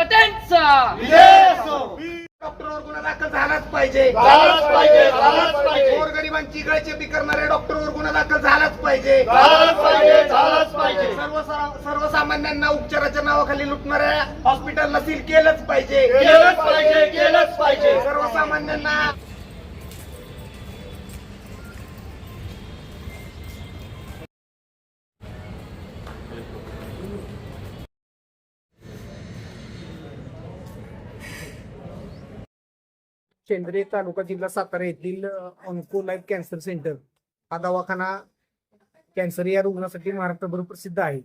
साठ्यांचा डॉक्टरवर गुन्हा दाखल झालाच पाहिजे. झालाच पाहिजे, झालाच पाहिजे. गोरगरिबांची गळचेपी करणाऱ्या डॉक्टरवर गुन्हा दाखल झालाच पाहिजे. झालाच पाहिजे झालाच पाहिजे. सर्व सर्वसामान्यांना उपचाराच्या नावाखाली लुटणाऱ्या हॉस्पिटलला सील केलंच पाहिजे. केलंच पाहिजे केलंच पाहिजे. सर्वसामान्यांना शेंद्रे तालुका जिल्हा सातारा येथील ऑन्को लाईफ कॅन्सर सेंटर हा दवाखाना कॅन्सर या रुग्णासाठी महाराष्ट्रभर प्रसिद्ध आहे.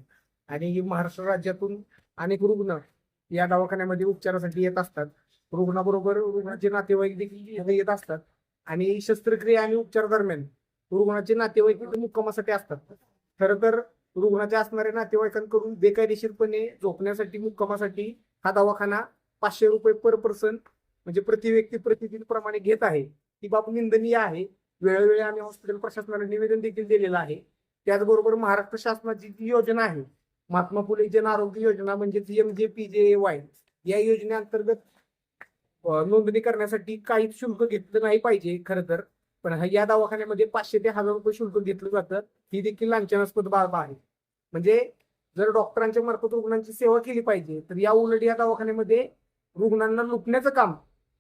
आणि महाराष्ट्र राज्यातून अनेक रुग्ण या दवाखान्यामध्ये उपचारासाठी येत असतात. रुग्णाबरोबर रुग्णाचे नातेवाईक देखील येत असतात. आणि शस्त्रक्रिया आणि उपचार दरम्यान रुग्णाचे नातेवाईक मुक्कामासाठी असतात. खरं तर रुग्णाच्या असणाऱ्या नातेवाईकांकडून बेकायदेशीरपणे झोपण्यासाठी मुक्कामासाठी हा दवाखाना पाचशे रुपये पर पर्सन म्हणजे प्रति व्यक्ती प्रतिदिन प्रमाणे घेत आहे. ती बाब निंदनीय आहे. वेळोवेळी आम्ही हॉस्पिटल प्रशासनाला निवेदन देखील दिलेलं आहे. त्याचबरोबर महाराष्ट्र शासनाची जी योजना आहे महात्मा फुले जन आरोग्य योजना म्हणजेच एम जे पी जे वाय या योजनेअंतर्गत नोंदणी करण्यासाठी काहीच शुल्क घेतलं नाही पाहिजे खरं तर. पण या दवाखान्यामध्ये पाचशे ते हजार रुपये शुल्क घेतलं जातं. ही देखील लांछनास्पद बाब आहे. म्हणजे जर डॉक्टरांच्या मार्फत रुग्णांची सेवा केली पाहिजे तर या उलट या दवाखान्यामध्ये रुग्णांना लुटण्याचं काम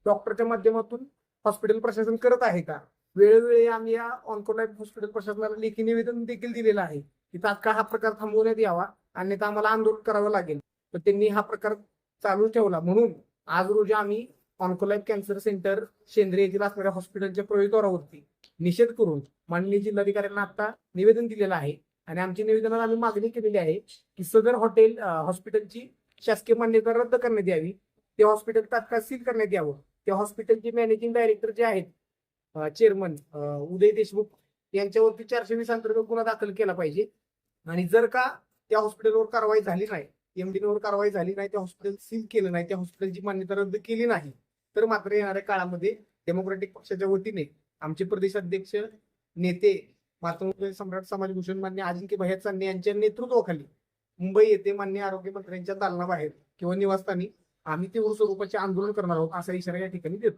डॉक्टरच्या माध्यमातून हॉस्पिटल प्रशासन करत आहे का? वेळोवेळी आम्ही या ऑन्कोलाईफ हॉस्पिटल प्रशासनाला लेखी निवेदन देखील दिलेलं आहे की तात्काळ हा प्रकार थांबवण्यात यावा अन्यथा आम्हाला आंदोलन करावं लागेल. तर त्यांनी हा प्रकार चालू ठेवला. म्हणून आज रोजी आम्ही ऑन्कोलाईफ कॅन्सर सेंटर शेंद्रे येथील असणाऱ्या हॉस्पिटलच्या प्रवेशद्वारावरती निषेध करून माननीय जिल्हाधिकाऱ्यांना आता निवेदन दिलेलं आहे. आणि आमच्या निवेदनाला आम्ही मागणी केलेली आहे की सदर हॉटेल हॉस्पिटलची शासकीय मान्यता रद्द करण्यात यावी. ते हॉस्पिटल तात्काळ सील करण्यात यावं. त्या हॉस्पिटलचे मॅनेजिंग डायरेक्टर जे आहेत चेअरमन उदय देशमुख यांच्यावरती चारशे वीस अंतर्गत गुन्हा दाखल केला पाहिजे. आणि जर का त्या हॉस्पिटलवर कारवाई झाली नाही एमडीवर कारवाई झाली नाही त्या हॉस्पिटल सील केलं नाही त्या हॉस्पिटलची मान्यता रद्द केली नाही तर मात्र येणाऱ्या काळामध्ये डेमोक्रॅटिक पक्षाच्या वतीने आमचे प्रदेशाध्यक्ष नेते महात्मा सम्राट समाजभूषण मान्य अजिंक्य भैया चांदे यांच्या नेतृत्वाखाली मुंबई येथे मान्य आरोग्य मंत्र्यांच्या दालनाबाहेर किंवा निवासस्थानी आम्ही तीव्र स्वरूपाचे आंदोलन करणार आहोत असा इशारा या ठिकाणी देतो.